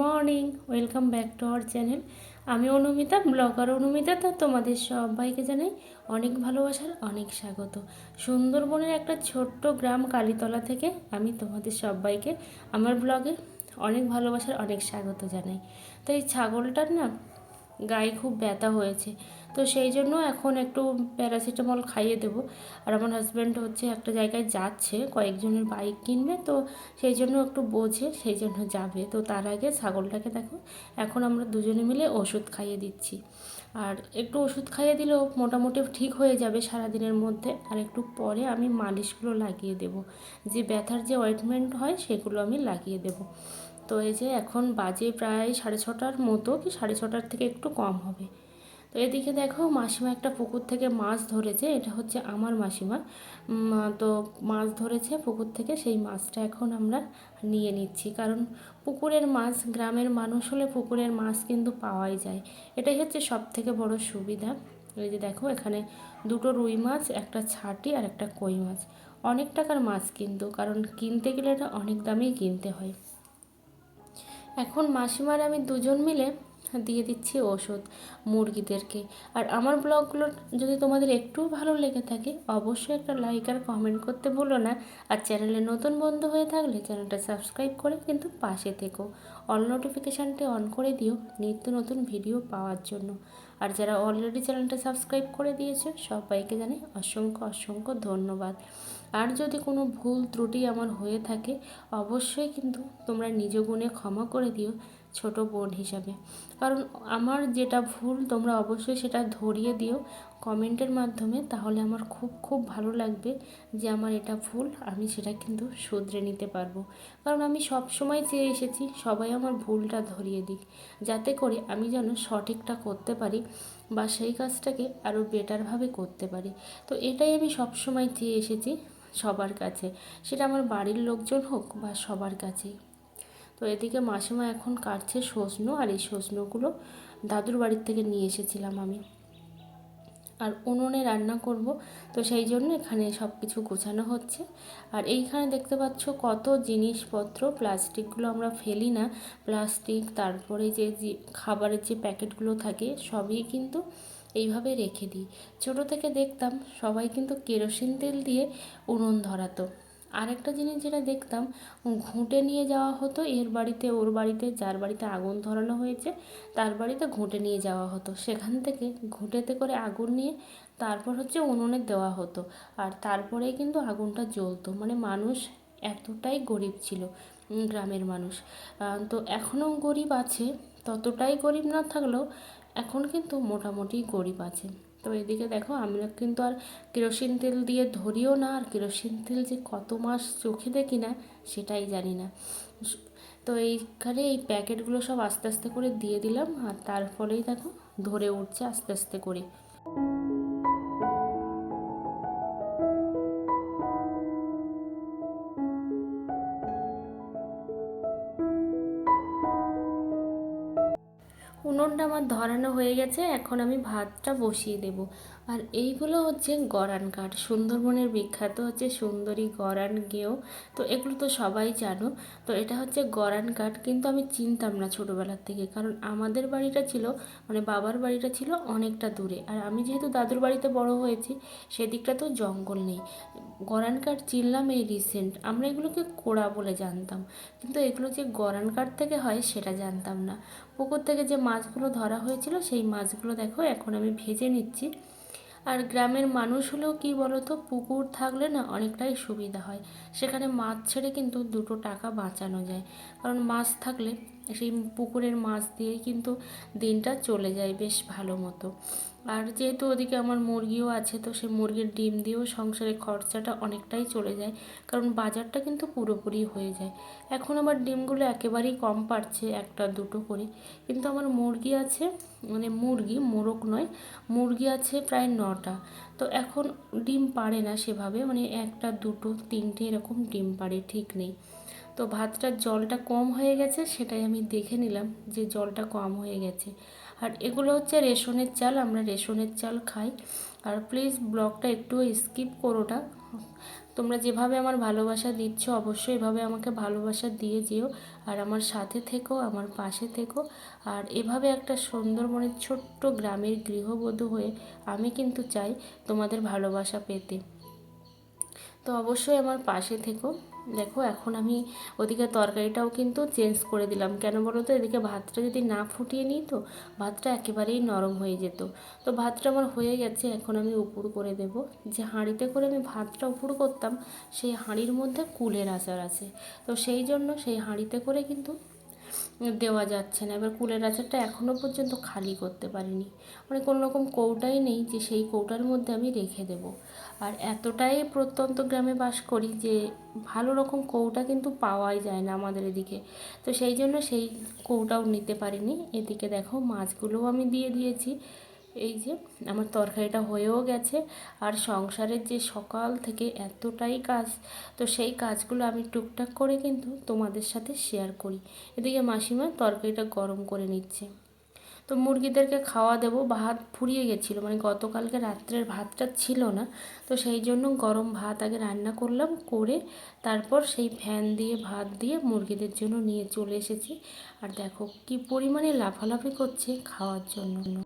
Morning, welcome back to our channel. আমি Anumita, blogger Anumita, তো তোমাদের সবাইকে জানাই অনেক ভালোবাসার, অনেক স্বাগত। সুন্দরবনের একটা ছোট্ট গ্রাম কালীতলা থেকে আমি তোমাদের সবাইকে, আমার ব্লগে অনেক ভালোবাসার, অনেক স্বাগত জানাই। তো এই ছাগলটার না গায়ে খুব ব্যথা হয়েছে। তো সেই জন্য এখন একটু প্যারাসিটামল খাইয়ে দেবো। আর আমার হাজব্যান্ড হচ্ছে একটা জায়গায় যাচ্ছে, কয়েকজনের বাইক কিনবে, তো সেই জন্য একটু বোঝে, সেই জন্য যাবে। তো তার আগে ছাগলটাকে দেখো, এখন আমরা দুজনে মিলে ওষুধ খাইয়ে দিচ্ছি। আর একটু ওষুধ খাইয়ে দিলেও মোটামুটি ঠিক হয়ে যাবে সারাদিনের মধ্যে। আর একটু পরে আমি মালিশগুলো লাগিয়ে দেব। যে ব্যথার যে অয়েন্টমেন্ট হয়, সেগুলো আমি লাগিয়ে দেব। তো এই যে এখন বাজে প্রায় সাড়ে ছটার মতো কি সাড়ে ছটার থেকে একটু কম হবে। তো এদিকে দেখো মাসিমা একটা পুকুর থেকে মাছ ধরেছে, এটা হচ্ছে আমার মাসিমা। তো মাছ ধরেছে পুকুর থেকে, সেই মাছটা এখন আমরা নিয়ে নিচ্ছি। কারণ পুকুরের মাছ, গ্রামের মানুষ হলে পুকুরের মাছ কিন্তু পাওয়াই যায়। এটাই হচ্ছে সব থেকে বড় সুবিধা। এই যে দেখো এখানে দুটো রুই মাছ, একটা ছাটি আর একটা কই মাছ। অনেক টাকার মাছ কিন্তু, কারণ কিনতে গেলে এটা অনেক দামেই কিনতে হয়। এখন মাসিমার আমি দুজন মিলে দিয়ে দিচ্ছি ওষুধ মুরগিদেরকে। আর আমার ব্লগগুলো যদি তোমাদের একটু ভালো লেগে থাকে, অবশ্যই একটা লাইক আর কমেন্ট করতে ভুলো না। আর চ্যানেলে নতুন বন্ধু হয়ে থাকলে চ্যানেলটা সাবস্ক্রাইব করে কিন্তু পাশে থেকো। অল নোটিফিকেশানটি অন করে দিও নিত্য নতুন ভিডিও পাওয়ার জন্য। আর যারা অলরেডি চ্যানেলটা সাবস্ক্রাইব করে দিয়েছে, সবাইকে জানাই অসংখ্য অসংখ্য ধন্যবাদ। আর যদি কোনো ভুল ত্রুটি আমার হয়ে থাকে, অবশ্যই কিন্তু তোমরা নিজ গুণে ক্ষমা করে দিও ছোট বোন হিসাবে। কারণ আমার যেটা ভুল, তোমরা অবশ্যই সেটা ধরিয়ে দিও কমেন্টের মাধ্যমে, তাহলে আমার খুব খুব ভালো লাগবে যে আমার এটা ভুল, আমি সেটা কিন্তু শুধরে নিতে পারব। কারণ আমি সব সময় চেয়ে এসেছি, সবাই আমার ভুলটা ধরিয়ে দিক, যাতে করে আমি যেন সঠিকটা করতে পারি বা সেই কাজটাকে আরও বেটারভাবে করতে পারি। তো এটাই আমি সব সময় চেয়ে এসেছি। সবার কাছে। সেটা আমার বাড়ির লোকজন হোক বা সবার কাছেই তো এদিকে মাসিমা এখন কাটছে সজনো আর এই সজনোগুলো দাদুর বাড়ির থেকে নিয়ে এসেছিলাম আমি। আর উনুনে রান্না করব, তো সেই জন্য এখানে সব কিছু গোছানো হচ্ছে। আর এইখানে দেখতে পাচ্ছ কত জিনিসপত্র, প্লাস্টিকগুলো আমরা ফেলি না। প্লাস্টিক, তারপরে যে খাবারের যে প্যাকেটগুলো থাকে, সবই কিন্তু এইভাবে রেখে দিই। ছোটো থেকে দেখতাম সবাই কিন্তু কেরোসিন তেল দিয়ে উনুন ধরাতো। আরেকটা জিনিস যেটা দেখতাম, ঘুঁটে নিয়ে যাওয়া হতো, এর বাড়িতে, ওর বাড়িতে, যার বাড়িতে আগুন ধরানো হয়েছে, তার বাড়িতে ঘুঁটে নিয়ে যাওয়া হতো। সেখান থেকে ঘুঁটেতে করে আগুন নিয়ে তারপর হচ্ছে উনুনে দেওয়া হতো। আর তারপরেই কিন্তু আগুনটা জ্বলতো। মানে মানুষ এতটাই গরিব ছিল গ্রামের মানুষ। তো এখনও গরিব আছে, ততটাই গরিব না থাকলেও এখন কিন্তু মোটামুটি গরিব আছে তো এদিকে দেখো আমরা কিন্তু আর কেরোসিন তেল দিয়ে ধরিও না, আর কেরোসিন তেল যে কত মাস চোখে দেখি না, সেটাই জানি না। তো এইখানে এই প্যাকেটগুলো সব আস্তে আস্তে করে দিয়ে দিলাম, আর তার ফলেই দেখো ধরে উঠছে আস্তে আস্তে করে। উনুনটা আমার ধরানো হয়ে গেছে, এখন আমি ভাতটা বসিয়ে দেব। আর এইগুলো হচ্ছে গরান কাঠ, সুন্দরবনের বিখ্যাত হচ্ছে সুন্দরী গরান গেও তো এগুলো তো সবাই জানো। তো এটা হচ্ছে গরান কাঠ, কিন্তু আমি চিনতাম না ছোটোবেলার থেকে, কারণ আমাদের বাড়িটা ছিল মানে বাবার বাড়িটা ছিল অনেকটা দূরে। আর আমি যেহেতু দাদুর বাড়িতে বড় হয়েছি, সেদিকটা তো জঙ্গল নেই। গরান কাঠ চিনলাম এই রিসেন্ট আমরা এগুলোকে কোড়া বলে জানতাম। কিন্তু এগুলো যে গরান কাঠ থেকে হয়, সেটা জানতাম না। পুকুর থেকে যে মাছগুলো ধরা হয়েছিল, সেই মাছগুলো দেখো এখন আমি ভেজে নিচ্ছি। আর গ্রামের মানুষ হলেও কী বলতো, পুকুর থাকলে না অনেকটাই সুবিধা হয়। সেখানে মাছ ছেড়ে কিন্তু দুটো টাকা বাঁচানো যায়। কারণ মাছ থাকলে সেই পুকুরের মাছ দিয়েই কিন্তু দিনটা চলে যায় বেশ ভালো মতো। আর যেহেতু ওদিকে আমার মুরগিও আছে, তো সেই মুরগির ডিম দিয়েও সংসারে খরচাটা অনেকটাই চলে যায়। কারণ বাজারটা কিন্তু পুরোপুরি হয়ে যায়। এখন আমার ডিমগুলো একেবারেই কম পারছে একটা, দুটো করে। কিন্তু আমার মুরগি আছে মানে মুরগি, মোরগ নয়, মুরগি আছে প্রায় নটা। তো এখন ডিম পারে না সেভাবে মানে একটা, দুটো, তিনটে এরকম ডিম পারে, ঠিক নেই। তো ভাতটার জলটা কম হয়ে গেছে, সেটাই আমি দেখে নিলাম যে জলটা কম হয়ে গেছে। আর এগুলো হচ্ছে রেশনের চাল, আমরা রেশনের চাল খাই। আর প্লিজ ব্লগটা একটু স্কিপ করোটা তোমরা যেভাবে আমার ভালোবাসা দিচ্ছ, অবশ্যই এভাবে আমাকে ভালোবাসা দিয়ে যেও। আর আমার সাথে থেকো, আমার পাশে থেকো। আর এভাবে একটা সুন্দরবনের ছোট্ট গ্রামের গৃহবধূ হয়ে আমি কিন্তু চাই তোমাদের ভালোবাসা পেতে। তো অবশ্যই আমার পাশে থেকো। দেখো, এখন আমি ওদিকে তরকারিটাও কিন্তু চেঞ্জ করে দিলাম। কেন বলো তো? এদিকে ভাতটা যদি না ফুটিয়ে নিই তো ভাতটা একেবারেই নরম হয়ে যেত। তো ভাতটা আমার হয়ে গেছে, এখন আমি উপুর করে দেব। যে হাঁড়িতে করে আমি ভাতটা উপুর করতাম, সেই হাঁড়ির মধ্যে কুলের আচার আছে। তো সেই জন্য সেই হাঁড়িতে করে কিন্তু দেওয়া যাচ্ছে না। এবার কুলের আচারটা এখনও পর্যন্ত খালি করতে পারিনি। মানে কোনো রকম কৌটাই নেই যে সেই কৌটার মধ্যে আমি রেখে দেব। আর এতটাই প্রত্যন্ত গ্রামে বাস করি যে ভালো রকম কৌটা কিন্তু পাওয়াই যায় না আমাদের এদিকে। তো সেই জন্য সেই কৌটাও নিতে পারিনি। এদিকে দেখো মাছগুলোও আমি দিয়ে দিয়েছি। এই যে আমার তরকারিটা হয়েও গেছে। আর সংসারের যে সকাল থেকে এতটাই কাজ, তো সেই কাজগুলো আমি টুকটাক করে কিন্তু তোমাদের সাথে শেয়ার করি। এদিকে মাসিমা তরকারিটা গরম করে নিচ্ছে। তো মুরগিদেরকে খাওয়া দেবো, ভাত ফুরিয়ে গেছিল। মানে গতকালকে রাত্রের ভাতটা ছিল না। তো সেই জন্য গরম ভাত আগে রান্না করলাম, করে তারপর সেই ফ্যান দিয়ে, ভাত দিয়ে মুরগিদের জন্য নিয়ে চলে এসেছি। আর দেখো কি পরিমাণে লাফালাফি করছে খাওয়ার জন্য।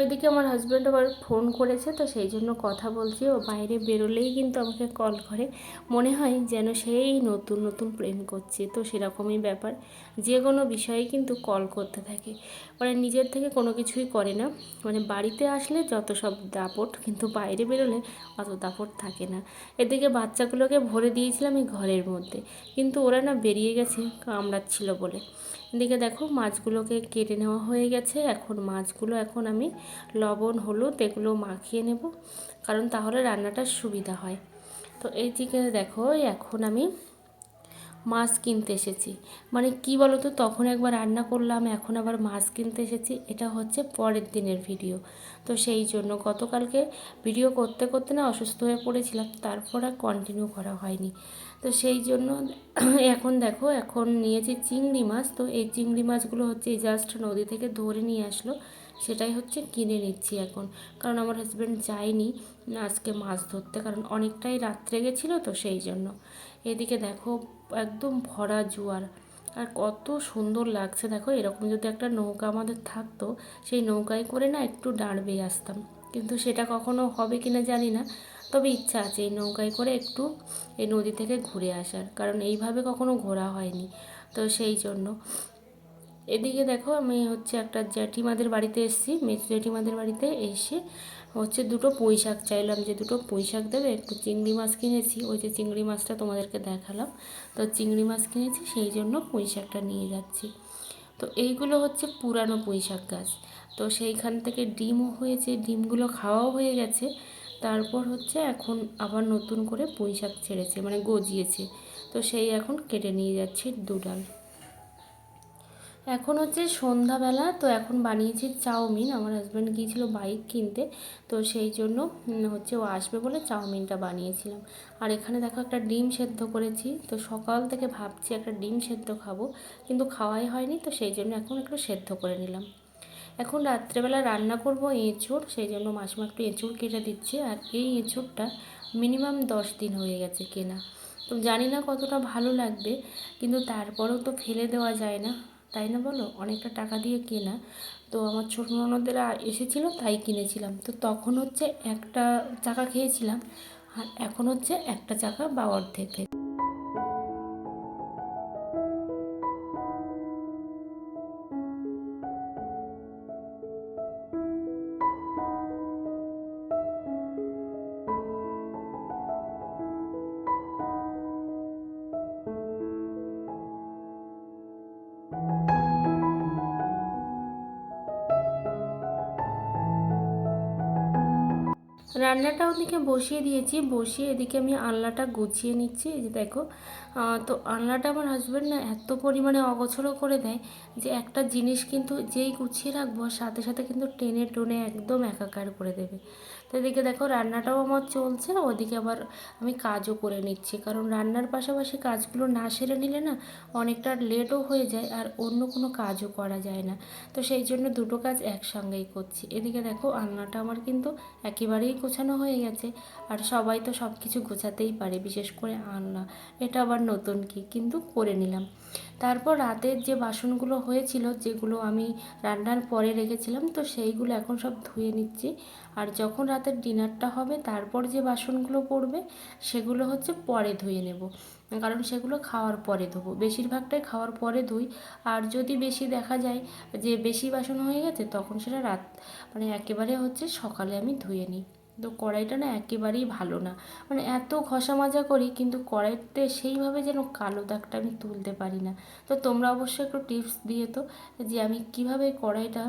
ওইদিকে আমার হাজব্যান্ড আবার ফোন করেছে, তো সেই জন্য কথা বলছি। ও বাইরে বেরোলেই কিন্তু আমাকে কল করে। মনে হয় যেন সেই নতুন নতুন প্রেম করছে, তো সেরকমই ব্যাপার। যে কোনো বিষয়ে কিন্তু কল করতে থাকে। মানে নিজের থেকে কোনো কিছুই করে না। মানে বাড়িতে আসলে যত সব দাপট কিন্তু বাইরে বেরোলে অত দাপট থাকে না। এদিকে বাচ্চাগুলোকে ভরে দিয়েছিলাম এই ঘরের মধ্যে। কিন্তু ওরা না বেরিয়ে গেছে, কামড়াচ্ছিল বলে। এদিকে দেখো মাছগুলোকে কেটে নেওয়া হয়ে গেছে। এখন মাছগুলো এখন আমি লবণ, হলুদ এগুলো মাখিয়ে নেব, কারণ তাহলে রান্নাটা সুবিধা হয়। তো এই দিকে দেখো, এখন আমি মাছ কিনতে এসেছি। মানে কি বলো তো তখন একবার রান্না করলাম, এখন আবার মাছ কিনতে এসেছি। এটা হচ্ছে পরের দিনের ভিডিও। তো সেই জন্য গতকালকে ভিডিও করতে করতে না অসুস্থ হয়ে পড়েছিলাম, তারপর আর কন্টিনিউ করা হয়নি। তো সেই জন্য এখন দেখো, এখন নিয়েছি চিংড়ি মাছ। তো এই চিংড়ি মাছগুলো হচ্ছে জাস্ট নদী থেকে ধরে নিয়ে আসলো। সেটাই হচ্ছে কিনে নিচ্ছি এখন। কারণ আমার হাজব্যান্ড যায়নি আজকে মাছ ধরতে, কারণ অনেকটাই রাত্রে গেছিল তো সেই জন্য। এদিকে দেখো একদম ভরা জোয়ার। আর কত সুন্দর লাগছে, দেখো, এরকম যদি একটা নৌকা আমাদের থাকতো, সেই নৌকায় করে না একটু দাঁড় বেয়ে আসতাম। কিন্তু সেটা কখনো হবে কিনা জানি না, তবে ইচ্ছা আছে এই নৌকায় করে একটু এই নদী থেকে ঘুরে আসার, কারণ এইভাবে কখনো ঘোরা হয়নি। তো সেই জন্য। এদিকে দেখো, আমি হচ্ছে একটা জ্যাঠিমাদের বাড়িতে এসেছি, মেজ জ্যাঠিমাদের বাড়িতে এসে হচ্ছে দুটো পুঁই শাক চাইলাম, যে দুটো পুঁই শাক দেবে, একটু চিংড়ি মাছ কিনেছি। ওই যে চিংড়ি মাছটা তোমাদেরকে দেখালাম। তো চিংড়ি মাছ কিনেছি, সেই জন্য পুঁই শাকটা নিয়ে যাচ্ছি। তো এইগুলো হচ্ছে পুরানো পুঁই শাক গাছ। তো সেইখান থেকে ডিমও হয়েছে, ডিমগুলো খাওয়াও হয়ে গেছে। তারপর হচ্ছে এখন আবার নতুন করে পুঁই শাক ছেড়েছে মানে গজিয়েছে। তো সেই এখন কেটে নিয়ে যাচ্ছি দুডাল। এখন হচ্ছে সন্ধ্যাবেলা, তো এখন বানিয়েছি চাউমিন। আমার হাজব্যান্ড গিয়েছিল বাইক কিনতে, তো সেই জন্য হচ্ছে ও আসবে বলে চাউমিনটা বানিয়েছিলাম। আর এখানে দেখো একটা ডিম সেদ্ধ করেছি, তো সকাল থেকে ভাবছি একটা ডিম সেদ্ধ খাব, কিন্তু খাওয়াই হয়নি, তো সেই জন্য এখন একটু সেদ্ধ করে নিলাম। এখন রাত্রেবেলা রান্না করব এঁচুড়, সেই জন্য মাসিমা একটু এঁচুড় কেটে দিচ্ছে, আর এই এঁচুড়টা মিনিমাম দশ দিন হয়ে গেছে কেনা। তো জানি না কতটা ভালো লাগবে, কিন্তু তারপরেও তো ফেলে দেওয়া যায় না। তাই না বলো? অনেকটা টাকা দিয়ে কেনা। তো আমার ছোটো ননদেরা এসেছিল, তাই কিনেছিলাম। তো তখন হচ্ছে একটা চাকা খেয়েছিলাম, আর এখন হচ্ছে একটা চাকা বা অর্ধেক রান্নাটা ওদিকে বসিয়ে দিয়েছি। বসিয়ে এদিকে আমি আলনাটা গুছিয়ে নিচ্ছি। এই যে দেখো তো আলনাটা আমার হাজব্যান্ড না এত পরিমাণে অগোছলো করে দেয় যে একটা জিনিস কিন্তু যেই গুছিয়ে রাখব সাথে সাথে কিন্তু টেনে টোনে একদম একাকার করে দেবে। তো এদিকে দেখো রান্নাটাও আমার চলছে, ওদিকে আবার আমি কাজও করে নিচ্ছি। কারণ রান্নার পাশাপাশি কাজগুলো না সেরে নিলে না অনেকটা লেটও হয়ে যায় আর অন্য কোনো কাজও করা যায় না। তো সেই জন্য দুটো কাজ একসঙ্গেই করছি। এদিকে দেখো আলনাটা আমার কিন্তু একেবারেই গোছানো হয়ে গেছে আর সবাই তো সব কিছু গোছাতেই পারে, বিশেষ করে আলনা। এটা আবার নতুন কি, কিন্তু করে নিলাম। তারপর রাতের যে বাসনগুলো হয়েছিল, যেগুলো আমি রান্নার পরে রেখেছিলাম, তো সেইগুলো এখন সব ধুয়ে নিচ্ছি। আর যখন রাতের ডিনারটা হবে, তারপর যে বাসনগুলো পড়বে সেগুলো হচ্ছে পরে ধুয়ে নেব। কারণ সেগুলো খাওয়ার পরে ধোবো। বেশিরভাগটাই খাওয়ার পরে ধুই। আর যদি বেশি দেখা যায় যে বেশি বাসন হয়ে গেছে, তখন সেটা রাত মানে একেবারে হচ্ছে সকালে আমি ধুয়ে নিই। তো কড়াইটা না একেবারেই ভালো না। মানে এত ঘষা মাজা করি কিন্তু কড়াইতে সেইভাবে যেন কালো দাগটা আমি তুলতে পারি না। তো তোমরা অবশ্যই একটু টিপস দিয়ে তো যে আমি কীভাবে কড়াইটা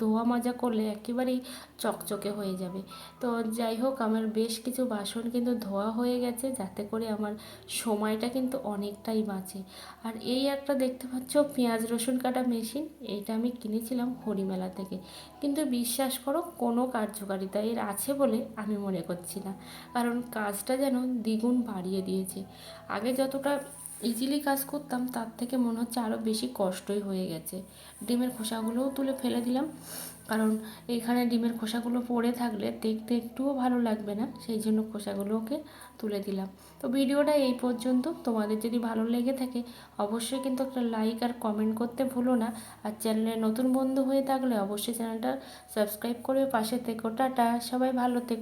ধোয়া মাজা করলে একেবারেই চকচকে হয়ে যাবে। তো যাই হোক, আমার বেশ কিছু বাসন কিন্তু ধোয়া হয়ে গেছে যাতে করে আমার সময়টা কিন্তু অনেকটাই বাঁচে। আর এই একটা দেখতে পাচ্ছ পেঁয়াজ রসুন কাটা মেশিন এইটা আমি কিনেছিলাম হরিমেলা থেকে। কিন্তু বিশ্বাস করো কোনো কার্যকারিতা এর আছে বলে আমি মনে করছি না। কারণ কাজটা যেন দ্বিগুণ বাড়িয়ে দিয়েছে। আগে যতটা ইজিলি কাজ করতাম, তার থেকে মনে হচ্ছে আরও বেশি কষ্টই হয়ে গেছে। ডিমের খোসাগুলোও তুলে ফেলে দিলাম। কারণ এইখানে ডিমের খোসাগুলো পড়ে থাকলে দেখতে একটুও ভালো লাগবে না, সেই জন্য খোসাগুলোকে তুলে দিলাম। তো ভিডিওটা এই পর্যন্ত। তোমাদের যদি ভালো লেগে থাকে, অবশ্যই কিন্তু একটা লাইক আর কমেন্ট করতে ভুলো না। আর চ্যানেলে নতুন বন্ধু হয়ে থাকলে অবশ্যই চ্যানেলটা সাবস্ক্রাইব করে পাশে থেকো, টাটা। সবাই ভালো থেকো।